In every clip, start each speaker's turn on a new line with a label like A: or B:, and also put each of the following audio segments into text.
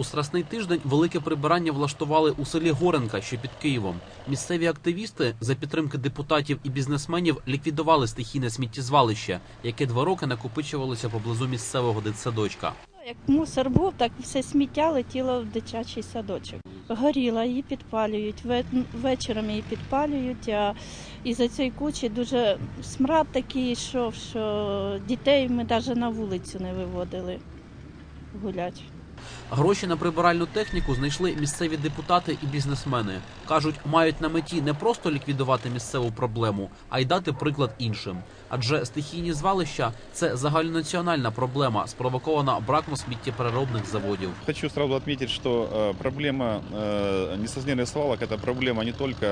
A: У страсний тиждень велике прибирання влаштували у селі Горенка, що під Києвом. Місцеві активісти за підтримки депутатів і бізнесменів ліквідували стихійне сміттєзвалище, яке два роки накопичувалося поблизу місцевого дитсадочка.
B: Як мусор був, так все сміття летіло в дитячий садочок. Горіла, її підпалюють, ве- вечором її підпалюють, а із-за цієї кучі дуже смрад такий йшов, що дітей ми навіть на вулицю не виводили гулять.
A: Гроші на прибиральну техніку знайшли місцеві депутати і бізнесмени. кажуть, мають на меті не просто ліквідувати місцеву проблему, а й дати приклад іншим. Адже стихійні звалища це загальнонаціональна проблема, спровокована браком сміттєпереробних заводів.
C: Хочу сразу отметить, что э, проблема э, несознательных свалок – это проблема не только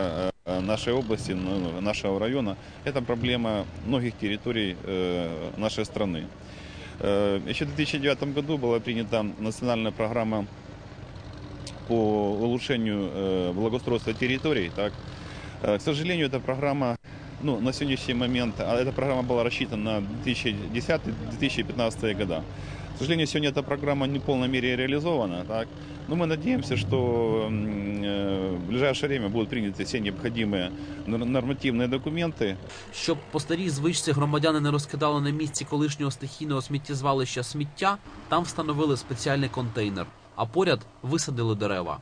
C: э, нашей области, но и нашего района, это проблема многих территорий э, нашей страны. Э, Еще в 2009 году была принята национальная программа по улучшению э, благоустройства территорий. Так. Э, К сожалению, эта программа ну, на сегодняшний момент, а эта программа была рассчитана на 2010-2015 года. К сожалению, сегодня эта программа не в полной мере реализована. Так? Но мы надеемся, что м, э, в ближайшее время будут приняты все необходимые нор- нормативные документы,
A: Щоб по старій звичці громадяни не розкидали на місці колишнього стихійного сміттєзвалища сміття, там встановили спеціальний контейнер, а поряд висадили дерева.